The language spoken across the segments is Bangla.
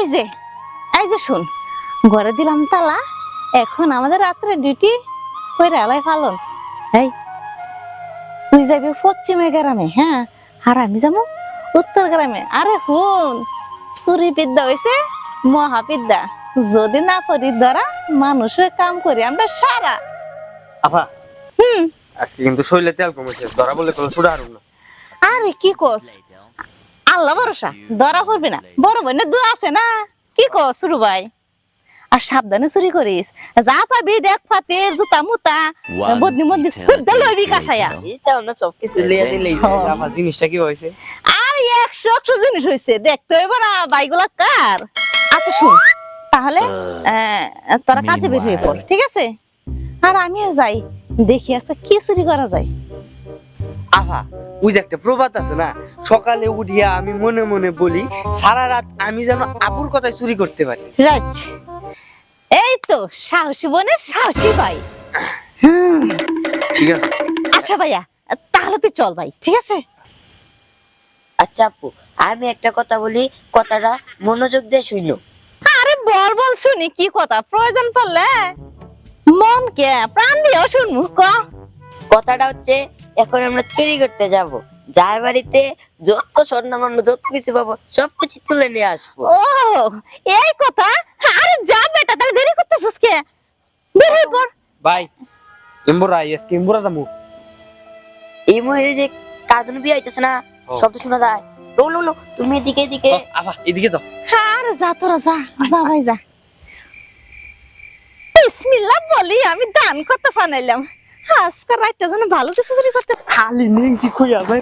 এই যে এই যে শুন ঘরে দিলাম তালা এখন আমাদের রাত্রে ডিউটি কইরা আলাই ফালন এই তুই যাবি পশ্চিমে গ্রামে হ্যাঁ? আর আমি যাব উত্তর গ্রামে। আরে হুন চুরি বিদ্যা হয়েছে মহাবিদ্যা যদি না করি ধরা মানুষের কাম করি আমরা সারা। আপা হুম। আজকে কিন্তু শরীরে তেল কমেছে ধরা বলে কোনো ছুড়ে হারুম না। আরে কি কস? আল্লাহ ভরসা ধরা পড়বে না। বড় বোনের দু আছে না? কি কস শুরু ভাই? আর সাবধানে চুরি করিস। যা পাবি দেখ ফাতে জুতা মুতা বদনি মদনি খুদ্দা লইবি কাছায়া। এটা না সব কিছু লিয়ে দিলেই হ্যাঁ। জিনিসটা কি হয়েছে আর একশো একশো জিনিস হয়েছে দেখতে হইব না বাইগুলা কার? আচ্ছা শুন। তাহলে আহ, তোরা কাজে বের হয়ে পড় ঠিক আছে? আর আমিও যাই। দেখি আজকে কি চুরি করা যায়? আফা ওই যে একটা প্রবাদ আছে না? সকালে উঠিয়া আমি মনে মনে বলি সারা রাত আমি যেন আপুর কথায় চুরি করতে পারি। রাইট এই তো সাহসী বোনের সাহসী ভাই। ঠিক আছে। আচ্ছা ভাইয়া তাহলে তুই চল ভাই ঠিক আছে? আচ্ছা আপু আমি একটা কথা বলি কথাটা মনোযোগ দিয়ে শুনলো আরে বল বল শুনি কি কথা? প্রয়োজন পড়লে মন কে প্রাণ দিয়েও শুনমু ক। কথাটা হচ্ছে এখন আমরা চুরি করতে যাব। যার বাড়িতে যত স্বর্ণগণ্য যত কিছু পাবো সবকিছু তুলে নিয়ে আসব। ও এই কথা? আরে যা বেটা তাহলে দেরি করতেছিস কে? বের হয়ে ভাই ইম্বুরা আজকে ইম্বুরা যাব এই মহিলা যে বিয়ে হইতেছে না। শব্দ শোনা যায়। লো লো লো তুমি এদিকে এদিকে। আপা এদিকে যাও। আরে যা তোরা যা যা ভাই যা। বিসমিল্লাহ বলি আমি দান করতে ফানাইলাম। আজকে রাতটা যেন ভালো কিছু চুরি করতে খালি নেই কি কইয়া ভাই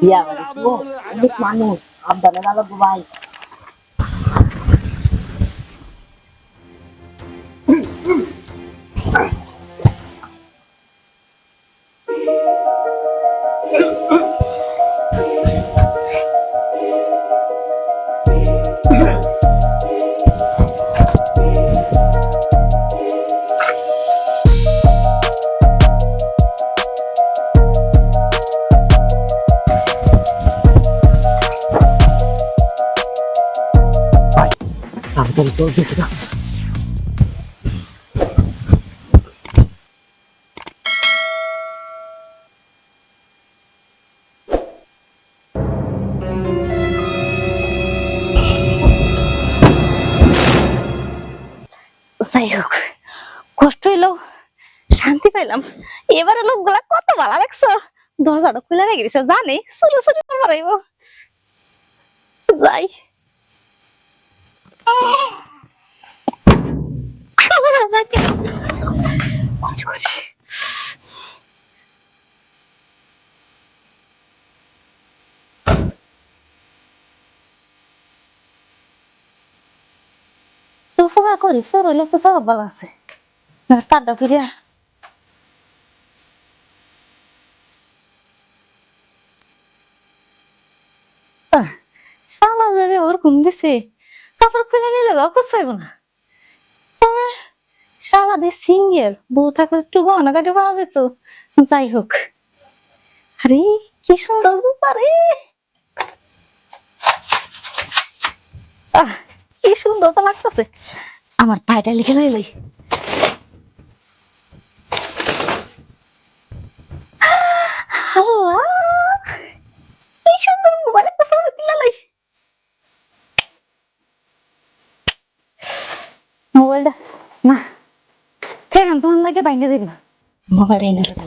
বিয়া বাড়ি তো অনেক মানুষ। সাবধানে না লাগবো ভাই। সাবধানে দেখে না যাই হোক শান্তি পাইলাম। এবারে লোকগুলা কত ভালো লাগছে দরজাটা খুলে রেখে দিছে যাই। উপকার করি সরলে তো সব ভালো আছে তারটা ফিরিয়া শালা যাবে ওর ঘুম দিছে। তারপর খুলে নিলে অকুস চাইব না। তবে দিয়ে সিঙ্গেল, বউ থাকলে একটু গহনা কাটে পাওয়া যেত। যাই হোক। আরে, কি সুন্দর জুতা রে! কি সুন্দর তো লাগতেছে। আমার পায়টা লিখে আল্লাহ কি সুন্দর মোবাইল একটা ফটো তুলে লই। না ফেরান তোমার লাগে বাইনে দিন মোবাইল এনে দিলি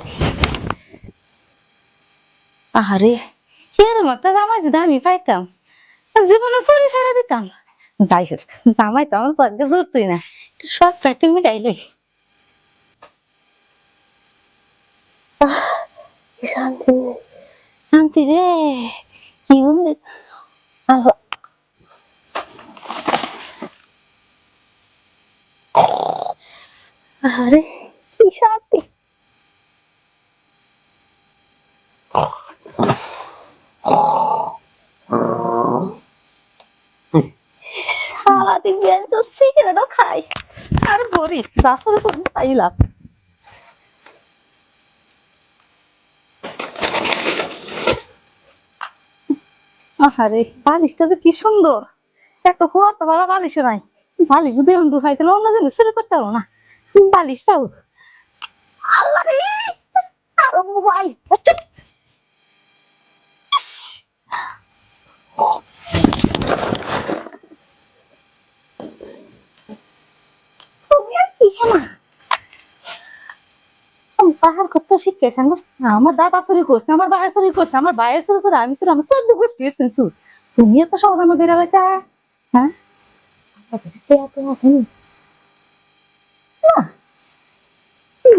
আহারে এরম একটা জামাই যদি আমি পাইতাম জীবনে চুরি ছেড়ে দিতাম। যাই হোক জামাই তো আমার ভাগ্যে জুটতই না সব প্যাটি মিটাই লই। আহ, কি শান্তি শান্তি রে কি আল্লাহ। আরে কি শান্তি। সিগারেটও খাই। আর পাইলাম আহারে বালিশটা যে কি সুন্দর। একটা হুয়া তো বালিশও নাই। বালিশ যদি অন্য খাইতে অন্য জিনিস শুরু করতে পারব না। বালিশটাও আল্লাহ রে! আরও মোবাইল। পাহাড় করতে শিখেছেন আমার দাদা চুরি করছে আমার ভাই চুরি করছে আমার ভাইয়ের চুরি করে আমি চুরি আমার চোদ্দ গোষ্ঠী এসছেন চুর। তুমি এত সহজ আমার বেড়া বেটা হ্যাঁ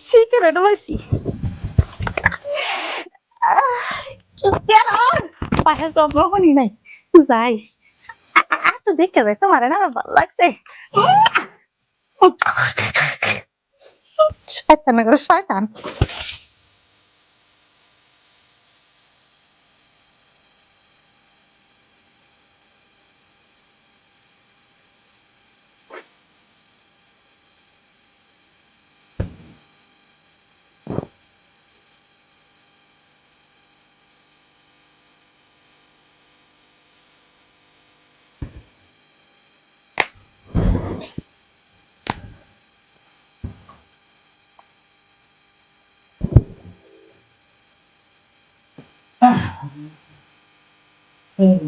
সিগারেট লইছি পাশে জন্ম হনি নাই যাই একটু দেখে যাই তোমার না ভালো লাগছে শয়তান করে শয়তান เช่น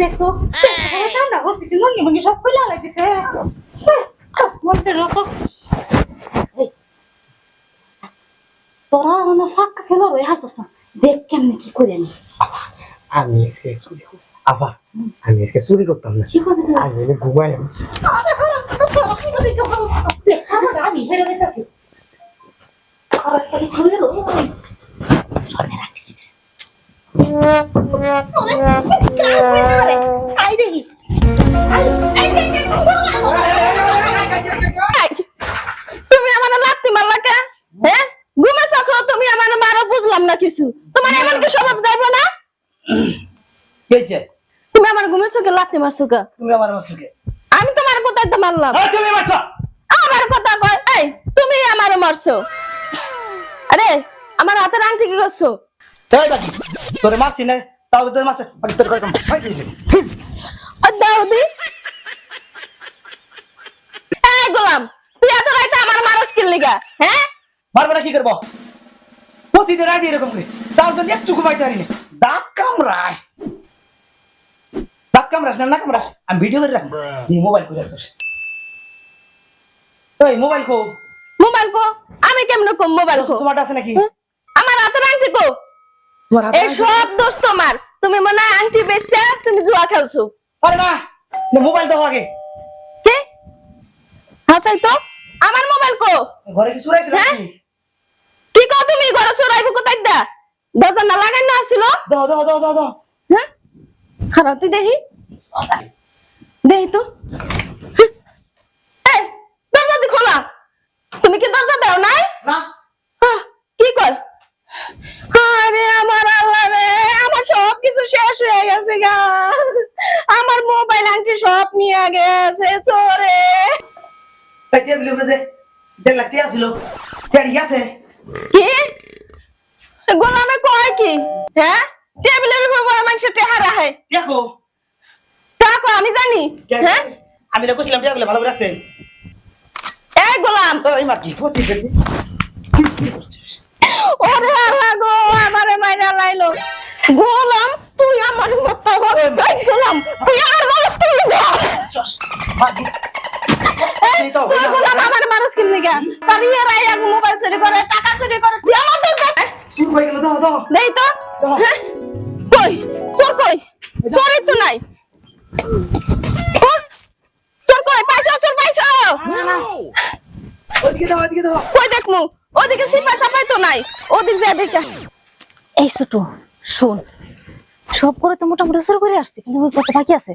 দেখো ঠান্ডা বসে কি মনে মনে সব খুলে লাগতেছে মনটা রকম তোরা মানে ফাঁকা খেলো রয়ে হাসছিস না দেখ কেমনে কি করে নি আমি আজকে চুরি করব আবা আমি আজকে চুরি করতাম না কি করবি তুই আমি এনে ঘুমাই আমি আরে হারাম তো তোরা কি করে কি করছিস দেখ আমার আমি হেরে দিতেছি আর একটা সামনে রয়ে তুমি আমার লাত্তি মারলা কে হ্যাঁ ঘুমে তুমি আমার মারো বুঝলাম না কিছু? তোমার এমন কি স্বভাব যাইবো না তুমি আমার ঘুমে চোখে লাত্তি মারছো কে তুমি আমার মাসুকে আমি তোমার কোথায় তো মারলাম তুমি মারছো? আমার কথা কয় এই তুমি আমার মারছো। আরে আমার হাতের আংটি কি করছ? তাই বাকি তোরে মারছি না তাও তোর মারছে বাকি তোর ও দাউদি এই গোলাম তুই এত রাইতে আমার মারস কি লিগা হ্যাঁ? মারবে না কি করব? প্রতিটা রাতে এরকম করে। তার জন্য একটু ঘুমাইতে পারি না দাঁত কামড়ায়। দাঁত কামড়াস না না কামড়াস? আমি ভিডিও করে রাখব। তুই মোবাইল করে রাখিস। ওই মোবাইল কো মোবাইল কো আমি কেমন কম মোবাইল কো তোমার আছে নাকি? আমার হাতের আংটি কো। হাতে এই সব দোষ তোমার। তুমি মনে হয় আংটি বেচছে তুমি জুয়া খেলছো। আরে না না, মোবাইল দাও আগে। কি? হাসাই তো। আমার মোবাইল কো? ঘরে কি চুরাইছিল হ্যাঁ? নাকি? কি কও তুমি? ঘরে চোরাইবো কোথায় দা? দরজা না লাগাই না আসিল? দাও দাও দাও দাও দাও হ্যাঁ? খারাপ তুই দেখি। দেখি তো। এই দরজা দি খোলা। তুমি কি দরজা দাও নাই? না আহ, কি কর আরে আমার আল্লাহ রে আমার সব কিছু শেষ হয়ে গেছে গা আমার মোবাইল আংটি সব নিয়ে গেছে চোরে। এই টেবিলের উপরে যে দেড় লাখ টাকা ছিল টেডি আছে কি? গোলামে কয় কি? হ্যাঁ টেবিলের উপর বড় মানুষ টেহা রাখে। দেখো কাকো আমি জানি। হ্যাঁ আমি না কইছিলাম টাকাগুলো ভালো করে রাখতে। এই গোলাম। ওই মা কি ক্ষতি করবি? ওরে আল্লাহ গো আমারে মাইরা লাইলো। গোলাম তুই আমার মত গোলাম। তুই আমার মানুষ কিনলি গো মা কি এই, তুই গোলাম আমার মানুষ কিনলি গা তার ইয়ে রাই এক মোবাইল চুরি করে টাকা চুরি করে তুই আমার তো শুরু হয়ে গেল দাও দাও। দেই তো। হ্যাঁ? কই? চোর কই? চোরই তো নাই? চোর কই? পাইছো চোর পাইছো? ওদিকে দাও ওদিকে দাও। কই দেখমু? ওদিকে সিপা সাপাই তো নাই। ওদিক যা দেখে এই ছোট শোন। সব করে তো মোটামুটি শুরু করে আসছি কিন্তু ওই ঘরটা বাকি আছে।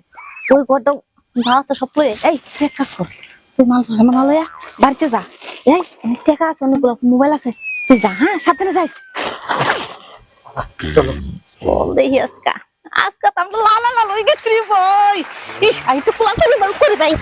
ওই ঘরটা ভালো আছে সব করে এই তুই এক কাজ কর তুই মাল ভালো মাল হইয়া বাড়িতে যা। এই অনেক টাকা আছে অনেকগুলো মোবাইল আছে তুই যা হ্যাঁ সাবধানে যাইস। চল। দেখি আজকা। আজকা তো আমরা লালা লাল হয়ে গেছি ভাই। ইস আমি তো পোলা করে করে যাই